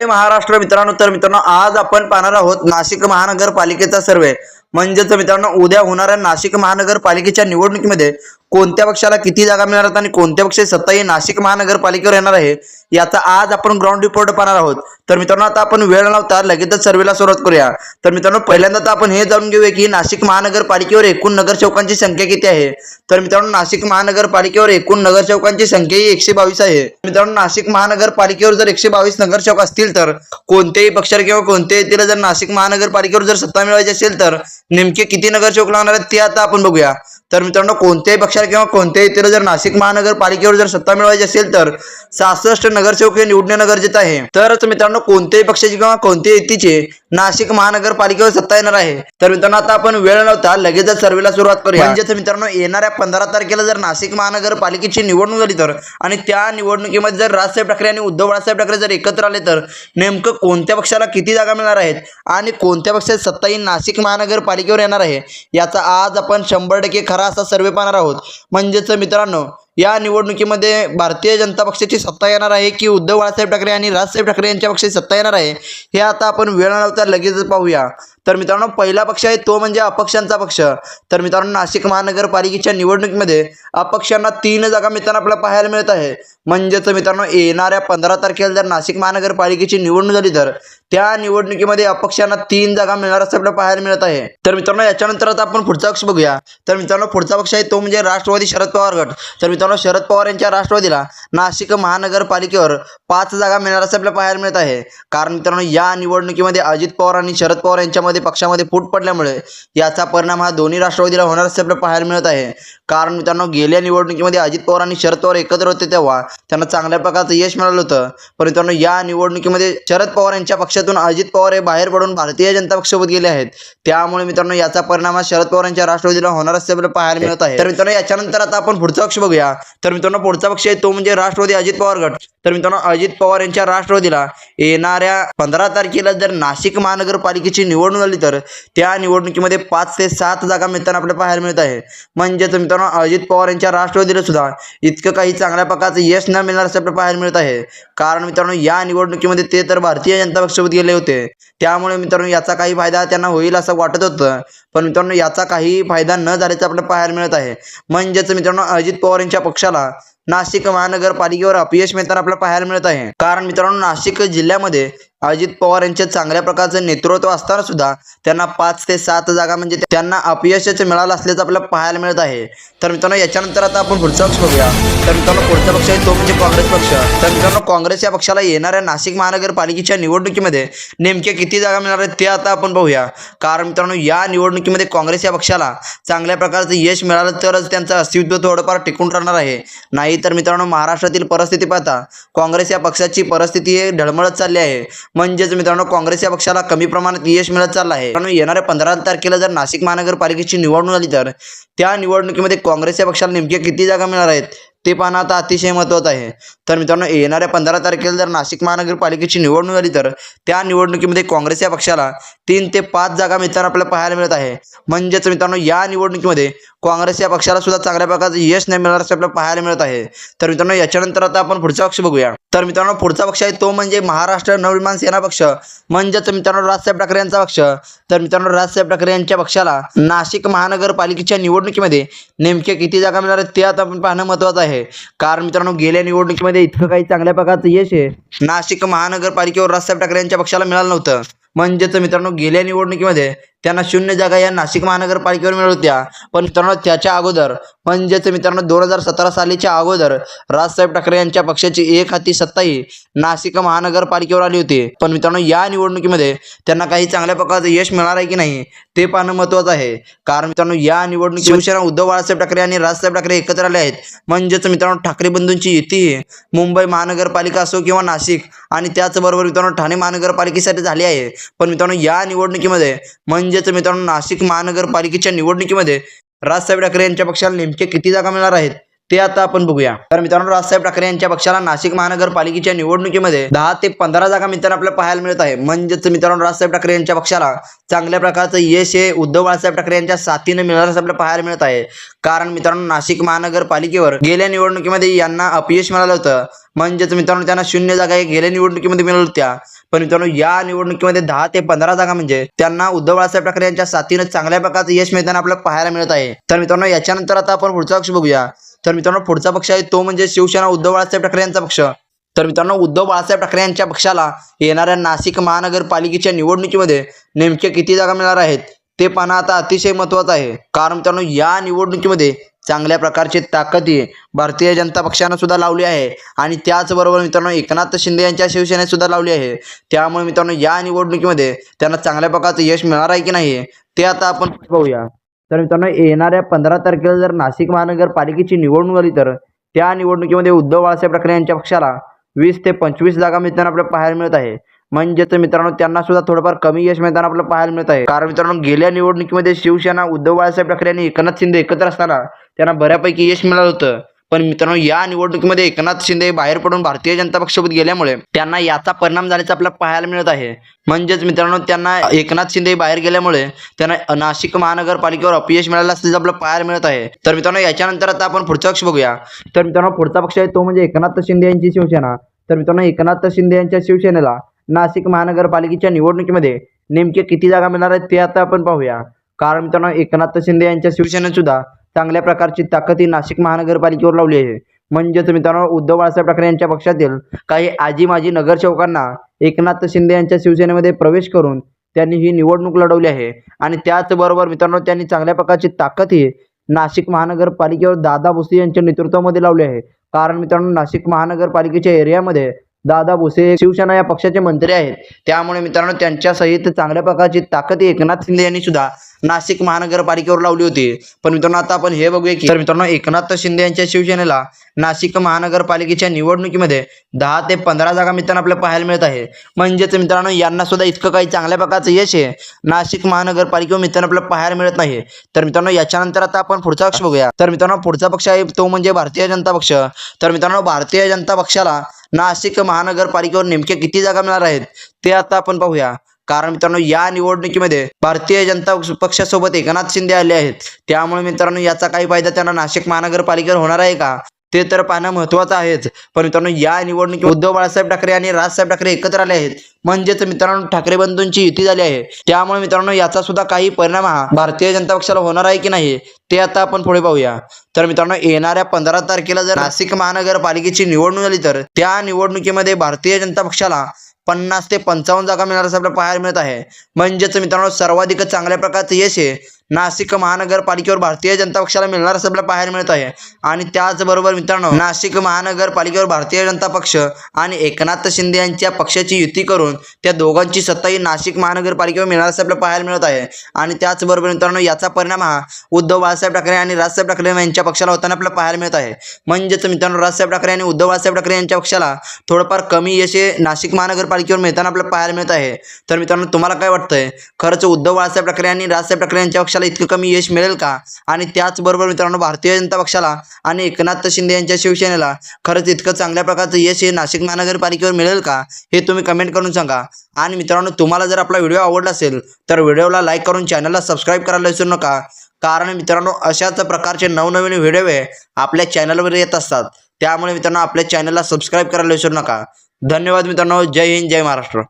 महाराष्ट्र मित्रांनो तर मित्रांनो आज आपण पाहणार आहोत नाशिक महानगरपालिकेचा सर्वे. म्हणजेच मित्रांनो उद्या होणाऱ्या नाशिक महानगरपालिकेच्या निवडणुकीमध्ये कोणत्या पक्षाला किती जागा मिळणार आहेत आणि कोणत्या पक्षाची सत्ता ही नाशिक महानगरपालिकेवर येणार आहे याचा आज आपण ग्राउंड रिपोर्ट पाहणार आहोत. तर मित्रांनो आता आपण वेळ लावता लगेचच सर्वेला सुरुवात करूया. तर मित्रांनो पहिल्यांदा तर आपण हे जाणून घेऊया की नाशिक महानगरपालिकेवर एकूण नगरसेवकांची संख्या किती आहे? तर मित्रांनो नाशिक महानगरपालिकेवर एकूण नगरसेवकांची संख्या ही एकशे बावीस आहे. मित्रांनो नाशिक महानगरपालिकेवर जर एकशे बावीस नगरसेवक असतील तर कोणत्याही पक्षाला किंवा कोणत्याही व्यक्तीला जर नाशिक महानगरपालिकेवर जर सत्ता मिळवायची असेल तर नेमके किती नगरसेवक लागणार आहेत ते आता आपण बघूया. तर मित्रांनो कोणत्याही पक्षाला किंवा कोणत्याही व्यक्तीला जर नाशिक महानगरपालिकेवर जर सत्ता मिळवायची असेल तर सहासष्ट नगरसेवक हे निवडणे गरजेचं आहे. तरच मित्रांनो कोणत्याही पक्षाची किंवा कोणत्याही व्यक्तीची नाशिक महानगरपालिकेवर सत्ता येणार आहे. तर मित्रांनो आता आपण वेळ लावता लगेचच सर्वेला सुरुवात करूया. म्हणजेच मित्रांनो येणाऱ्या पंधरा तारखेला जर नाशिक महानगरपालिकेची निवडणूक झाली तर आणि त्या निवडणुकीमध्ये जर राजसाहेब ठाकरे आणि उद्धव बाळासाहेब ठाकरे जर एकत्र आले तर नेमकं कोणत्या पक्षाला किती जागा मिळणार आहेत आणि कोणत्या पक्षाची सत्ता ही नाशिक महानगरपालिकेवर येणार आहे? याचा आज आपण शंभर टक्के खरा असा सर्वे पाहणार आहोत. म्हणजेच मित्रांनो या निवडणुकीमध्ये भारतीय जनता पक्षाची सत्ता येणार आहे की उद्धव बाळासाहेब ठाकरे आणि राजसाहेब ठाकरे यांच्या पक्षाची सत्ता येणार आहे हे आता आपण वेळ लावता लगेचच पाहूया. तर मित्रांनो पहिला पक्ष आहे तो म्हणजे अपक्षांचा पक्ष. तर मित्रांनो नाशिक महानगरपालिकेच्या निवडणुकीमध्ये अपक्षांना तीन जागा मित्रांनो आपल्याला पाहायला मिळत आहे. म्हणजेच मित्रांनो येणाऱ्या पंधरा तारखेला जर नाशिक महानगरपालिकेची निवडणूक झाली तर त्या निवडणुकीमध्ये अपक्षांना तीन जागा मिळणार असं आपल्याला पाहायला मिळत आहे. तर मित्रांनो याच्यानंतर आता आपण पुढचा पक्ष बघूया. तर मित्रांनो पुढचा पक्ष आहे तो म्हणजे राष्ट्रवादी शरद पवार गट. तर मित्रांनो शरद पवार यांच्या राष्ट्रवादीला नाशिक महानगरपालिकेवर पाच जागा मिळणार असं आपल्याला पाहायला मिळत आहे. कारण मित्रांनो या निवडणुकीमध्ये अजित पवार आणि शरद पवार यांच्यामध्ये पक्षामध्ये फूट पडल्यामुळे याचा परिणाम हा दोन्ही राष्ट्रवादीला होणार असं आपल्याला पाहायला मिळत आहे. कारण मित्रांनो गेल्या निवडणुकीमध्ये अजित पवार आणि शरद पवार एकत्र होते तेव्हा त्यांना चांगल्या प्रकारचं यश मिळालं होतं. पण मित्रांनो या निवडणुकीमध्ये शरद पवार यांच्या पक्षातून अजित पवार हे बाहेर पडून भारतीय जनता पक्षासोबत गेले आहेत. त्यामुळे मित्रांनो याचा परिणाम हा शरद पवार यांच्या राष्ट्रवादीला होणार असं आपल्याला पाहायला मिळत आहे. तर मित्रांनो याच्यानंतर आता आपण पुढचा पक्ष बघूया. तर मित्रांनो पुढचा पक्ष आहे तो म्हणजे राष्ट्रवादी अजित पवार गट. तर मित्रांनो अजित पवार यांच्या राष्ट्रवादीला येणाऱ्या पंधरा तारखेला जर नाशिक महानगरपालिकेची निवडणूक झाली तर त्या निवडणुकीमध्ये पाच ते सात जागा मिळताना आपल्याला पाहायला मिळत आहे. म्हणजेच मित्रांनो अजित पवार यांच्या राष्ट्रवादीला सुद्धा इतकं काही चांगल्या प्रकारचं यश न मिळणार असं आपल्याला पाहायला मिळत आहे. कारण मित्रांनो या निवडणुकीमध्ये ते तर भारतीय जनता पक्षासोबत गेले होते. त्यामुळे मित्रांनो याचा काही फायदा त्यांना होईल असं वाटत होतं. पण मित्रांनो याचा काही फायदा न झाल्याचं आपल्याला पाहायला मिळत आहे. म्हणजेच मित्रांनो अजित पवार यांच्या पक्षाला नाशिक महानगरपालिकेवर अपयश मिळताना आपल्याला पाहायला मिळत आहे. कारण मित्रांनो नाशिक जिल्ह्यामध्ये अजित पवार यांचे चांगल्या प्रकारचं नेतृत्व असताना सुद्धा त्यांना पाच ते सात जागा म्हणजे त्यांना अपयशच मिळालं असल्याचं आपल्याला पाहायला मिळत आहे. तर मित्रांनो याच्यानंतर आता आपण पुढचा पक्ष बघूया. तर मित्रांनो पुढचा पक्ष आहे तो म्हणजे काँग्रेस पक्ष. तर मित्रांनो काँग्रेस या पक्षाला येणाऱ्या नाशिक महानगरपालिकेच्या निवडणुकीमध्ये नेमक्या किती जागा मिळणार आहेत ते आता आपण पाहूया कारण मित्रांनो या निवडणुकीमध्ये काँग्रेस या पक्षाला चांगल्या प्रकारचं यश मिळालं तरच त्यांचं अस्तित्व थोडंफार टिकून राहणार आहे. नाही तर मित्रांनो महाराष्ट्रातील परिस्थिती पाहता काँग्रेस या पक्षाची परिस्थिती हे ढळमळत चालली आहे. म्हणजेच मित्रांनो काँग्रेस या पक्षाला कमी प्रमाणात यश मिळत चाललं आहे. कारण येणाऱ्या पंधरा तारखेला जर नाशिक महानगरपालिकेची निवडणूक झाली तर त्या निवडणुकीमध्ये काँग्रेस या पक्षाला नेमक्या किती जागा मिळणार आहेत ते पाहणं आता अतिशय महत्त्वाचं आहे. तर मित्रांनो येणाऱ्या पंधरा तारखेला जर नाशिक महानगरपालिकेची निवडणूक झाली तर त्या निवडणुकीमध्ये काँग्रेस या पक्षाला तीन ते पाच जागा मित्रांनो आपल्याला पाहायला मिळत आहे. म्हणजेच मित्रांनो या निवडणुकीमध्ये काँग्रेस या पक्षाला सुद्धा चांगल्या प्रकारचं यश नाही मिळणार असं आपल्याला पाहायला मिळत आहे. तर मित्रांनो याच्यानंतर आता आपण पुढचा पक्ष बघूया. तर मित्रांनो पुढचा पक्ष आहे तो म्हणजे महाराष्ट्र नवनिर्माण सेना पक्ष. म्हणजेच मित्रांनो राजसाहेब ठाकरे यांचा पक्ष. तर मित्रांनो राजसाहेब ठाकरे यांच्या पक्षाला नाशिक महानगरपालिकेच्या निवडणुकीमध्ये नेमके किती जागा मिळणार आहेत ते आता आपण पाहणं महत्त्वाचं आहे. कारण मित्रांनो गेल्या निवडणुकीमध्ये इतकं काही चांगल्या प्रकारचं यश आहे नाशिक महानगरपालिकेवर राजसाहेब ठाकरे यांच्या पक्षाला मिळालं नव्हतं. म्हणजेच मित्रांनो गेल्या निवडणुकीमध्ये त्यांना शून्य जागा या नाशिक महानगरपालिकेवर मिळत होत्या. पण मित्रांनो त्याच्या अगोदर म्हणजेच मित्रांनो दोन हजार सतरा सालीच्या अगोदर राजसाहेब ठाकरे यांच्या पक्षाची एक हाती सत्ताही नाशिक महानगरपालिकेवर आली होती. पण मित्रांनो या निवडणुकीमध्ये त्यांना काही चांगल्या प्रकारचं यश मिळणार आहे की नाही ते पाहणं महत्त्वाचं आहे. कारण मित्रांनो या निवडणुकीत शिवसेना उद्धव बाळासाहेब ठाकरे आणि राजसाहेब ठाकरे एकत्र आले आहेत. म्हणजेच मित्रांनो ठाकरे बंधूंची युती मुंबई महानगरपालिका असो किंवा नाशिक आणि त्याचबरोबर मित्रांनो ठाणे महानगरपालिकेसाठी झाली आहे. पण मित्रांनो या निवडणुकीमध्ये म्हणजेच मित्रांनो नाशिक महानगरपालिकेच्या निवडणुकीमध्ये राजसाहेब ठाकरे यांच्या पक्षाला नेमके किती जागा मिळणार आहेत? ते आता आपण बघूया. तर मित्रांनो राजसाहेब ठाकरे यांच्या पक्षाला नाशिक महानगरपालिकेच्या निवडणुकीमध्ये दहा ते पंधरा जागा मित्रांनो आपल्याला पाहायला मिळत आहे. म्हणजेच मित्रांनो राजसाहेब ठाकरे यांच्या पक्षाला चांगल्या प्रकारचं यश हे उद्धव बाळासाहेब ठाकरे यांच्या साथीने मिळणार असं आपल्याला पाहायला मिळत आहे. कारण मित्रांनो नाशिक महानगरपालिकेवर गेल्या निवडणुकीमध्ये यांना अपयश मिळालं होतं. म्हणजेच मित्रांनो त्यांना शून्य जागा हे गेल्या निवडणुकीमध्ये मिळाल्या होत्या. पण मित्रांनो या निवडणुकीमध्ये दहा ते पंधरा जागा म्हणजे त्यांना उद्धव बाळासाहेब ठाकरे यांच्या साथीनं चांगल्या प्रकारचं यश मिळताना आपल्याला पाहायला मिळत आहे. तर मित्रांनो याच्यानंतर आता आपण पुढचा पक्ष बघूया. तर मित्रांनो पुढचा पक्ष आहे तो म्हणजे शिवसेना उद्धव बाळासाहेब ठाकरे यांचा पक्ष. तर मित्रांनो उद्धव बाळासाहेब ठाकरे यांच्या पक्षाला येणाऱ्या नाशिक महानगरपालिकेच्या निवडणुकीमध्ये नेमक्या किती जागा मिळणार आहेत ते पाहणं आता अतिशय महत्त्वाचं आहे. कारण मित्रांनो या निवडणुकीमध्ये चांगल्या प्रकारची ताकदी भारतीय जनता पक्षानं सुद्धा लावली आहे. आणि त्याचबरोबर मित्रांनो एकनाथ शिंदे यांच्या शिवसेनेत सुद्धा लावली आहे. त्यामुळे मित्रांनो या निवडणुकीमध्ये त्यांना चांगल्या प्रकारचं यश मिळणार आहे की नाही ते आता आपण पाहूया. तर मित्रांनो येणाऱ्या पंधरा तारखेला जर नाशिक महानगरपालिकेची निवडणूक आली तर त्या निवडणुकीमध्ये उद्धव बाळासाहेब ठाकरे यांच्या पक्षाला वीस ते पंचवीस जागा मिळताना आपल्याला पाहायला मिळत आहे. म्हणजेच मित्रांनो त्यांना सुद्धा थोडंफार कमी यश मिळताना आपल्याला पाहायला मिळत आहे. कारण मित्रांनो गेल्या निवडणुकीमध्ये शिवसेना उद्धव बाळासाहेब ठाकरे आणि एकनाथ शिंदे एकत्र असताना त्यांना बऱ्यापैकी यश मिळालं होतं. पण मित्रांनो या निवडणुकीमध्ये एकनाथ शिंदे बाहेर पडून भारतीय जनता पक्षासोबत गेल्यामुळे त्यांना याचा परिणाम झाल्याचं आपल्याला पाहायला मिळत आहे. म्हणजेच मित्रांनो त्यांना एकनाथ शिंदे बाहेर गेल्यामुळे त्यांना नाशिक महानगरपालिकेवर अपयश मिळालं असल्याचं आपल्याला पाहायला मिळत आहे. तर मित्रांनो याच्यानंतर आता आपण पुढचा पक्ष बघूया. तर मित्रांनो पुढचा पक्ष आहे तो म्हणजे एकनाथ शिंदे यांची शिवसेना. तर मित्रांनो एकनाथ शिंदे यांच्या शिवसेनेला नाशिक महानगरपालिकेच्या निवडणुकीमध्ये नेमके किती जागा मिळणार आहेत ते आता आपण पाहूया. कारण मित्रांनो एकनाथ शिंदे यांच्या शिवसेनेत सुद्धा चांगल्या प्रकारची ताकद ही नाशिक महानगरपालिकेवर लावली आहे. म्हणजेच मित्रांनो उद्धव बाळासाहेब ठाकरे यांच्या पक्षातील काही आजी माजी नगरसेवकांना एकनाथ शिंदे यांच्या शिवसेनेमध्ये प्रवेश करून त्यांनी ही निवडणूक लढवली आहे. आणि त्याचबरोबर मित्रांनो त्यांनी चांगल्या प्रकारची ताकद ही नाशिक महानगरपालिकेवर दादा भुसे यांच्या नेतृत्वामध्ये लावली आहे. कारण मित्रांनो नाशिक महानगरपालिकेच्या एरियामध्ये दादा भुसे शिवसेना या पक्षाचे मंत्री आहेत. त्यामुळे मित्रांनो त्यांच्या सहित चांगल्या प्रकारची ताकद एकनाथ शिंदे यांनी सुद्धा नाशिक महानगरपालिकेवर लावली होती. पण मित्रांनो आता आपण हे बघूया की तर मित्रांनो एकनाथ शिंदे यांच्या शिवसेनेला नाशिक महानगरपालिकेच्या निवडणुकीमध्ये दहा ते पंधरा जागा मित्रांनो आपल्याला पाहायला मिळत आहे. म्हणजेच मित्रांनो यांना सुद्धा इतकं काही चांगल्या प्रकारचं यश आहे नाशिक महानगरपालिकेवर मित्रांनो आपल्याला पाहायला मिळत नाही. तर मित्रांनो याच्यानंतर आता आपण पुढचा पक्ष बघूया. तर मित्रांनो पुढचा पक्ष आहे तो म्हणजे भारतीय जनता पक्ष. तर मित्रांनो भारतीय जनता पक्षाला नाशिक महानगरपालिकेवर नेमक्या किती जागा मिळणार आहेत ते आता आपण पाहूया. कारण मित्रांनो या निवडणुकीमध्ये भारतीय जनता पक्षासोबत एकनाथ शिंदे आले आहेत. त्यामुळे मित्रांनो याचा काही फायदा त्यांना नाशिक महानगरपालिकेवर होणार आहे का? ते तर पाहणं महत्त्वाचं आहेच. पण मित्रांनो या निवडणुकीत उद्धव बाळासाहेब ठाकरे आणि राजसाहेब ठाकरे एकत्र आले आहेत. म्हणजेच मित्रांनो ठाकरे बंधूंची युती झाली आहे. त्यामुळे मित्रांनो याचा सुद्धा काही परिणाम हा भारतीय जनता पक्षाला होणार आहे की नाही ते आता आपण पुढे पाहूया. तर मित्रांनो येणाऱ्या पंधरा तारखेला जर नाशिक महानगरपालिकेची निवडणूक झाली तर त्या निवडणुकीमध्ये भारतीय जनता पक्षाला पन्नास ते पंचावन्न जागा मिळणार असं आपल्याला पाहायला मिळत आहे. म्हणजेच मित्रांनो सर्वाधिक चांगल्या प्रकारचं यश आहे नाशिक महानगरपालिकेवर भारतीय जनता पक्षाला मिळणार असं पाहायला मिळत आहे. आणि त्याचबरोबर मित्रांनो नाशिक महानगरपालिकेवर भारतीय जनता पक्ष आणि एकनाथ शिंदे यांच्या पक्षाची युती करून त्या दोघांची सत्ता ही नाशिक महानगरपालिकेवर मिळणार असं पाहायला मिळत आहे. आणि त्याचबरोबर मित्रांनो याचा परिणाम हा उद्धव बाळासाहेब ठाकरे आणि राजसाहेब ठाकरे यांच्या पक्षाला होताना आपल्याला पाहायला मिळत आहे. म्हणजेच मित्रांनो राजसाहेब ठाकरे आणि उद्धव बाळासाहेब ठाकरे यांच्या पक्षाला थोडंफार कमी यश नाशिक महानगरपालिकेवर मिळताना आपल्याला पाहायला मिळत आहे. तर मित्रांनो तुम्हाला काय वाटतंय? खरंच उद्धव बाळासाहेब ठाकरे आणि राजसाहेब ठाकरे यांच्या पक्षाला इतकं कमी यश मिळेल का? आणि त्याचबरोबर मित्रांनो भारतीय जनता पक्षाला आणि एकनाथ शिंदे यांच्या शिवसेनेला खरंच इतकं चांगल्या प्रकारचं यश हे नाशिक महानगरपालिकेवर मिळेल का? हे तुम्ही कमेंट करून सांगा. आणि मित्रांनो तुम्हाला जर आपला व्हिडिओ आवडला असेल तर व्हिडिओला लाईक करून चॅनलला सबस्क्राईब करायला विसरू नका. कारण मित्रांनो अशाच प्रकारचे नवनवीन व्हिडिओ हे आपल्या चॅनलवर येत असतात. त्यामुळे मित्रांनो आपल्या चॅनलला सबस्क्राईब करायला विसरू नका. धन्यवाद मित्रांनो. जय हिंद जय महाराष्ट्र.